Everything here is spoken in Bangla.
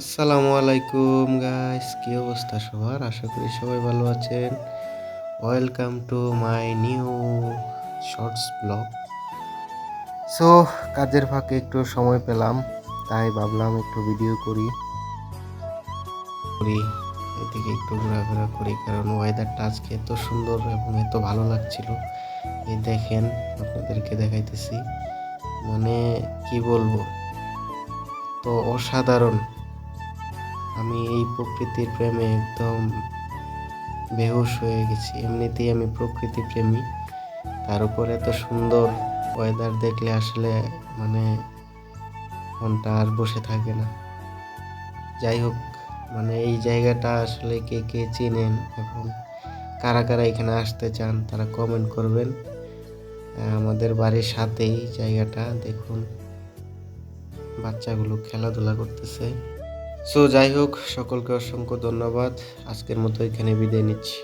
আসসালামু আলাইকুম গাইস কি অবস্থা সবার? আশা করি সবাই ভালো আছেন। Welcome to my new shorts blog so কাজের ফাঁকে একটু সময় পেলাম, তাই ভাবলাম একটু ভিডিও করি। করি, এদিকে একটু ঘোরাফেরা করি, কারণ ওয়েদারটা আজকে এত সুন্দর এবং এত ভালো লাগছিল। এই দেখেন, আপনাদেরকে দেখাইতেছি। মানে কি বলব? তো অসাধারণ। আমি এই প্রকৃতির প্রেমে একদম বেহুশ হয়ে গেছি। এমনিতেই আমি প্রকৃতি প্রেমী। তার উপর এত সুন্দর ওয়েদার দেখলে আসলে মানে মনটা আর বসে থাকে না। যাই হোক মানে এই জায়গাটা আসলে কে কে চেনেন এবং কারা কারা এখানে আসতে চান তারা কমেন্ট করবেন। আমাদের বাড়ির সাথেই জায়গাটা। দেখুন, বাচ্চাগুলো খেলাধুলা করতেছে। সো যাই হোক সকলকে অসংখ্য ধন্যবাদ। আজকের মতো এখানে বিদায় নিচ্ছি।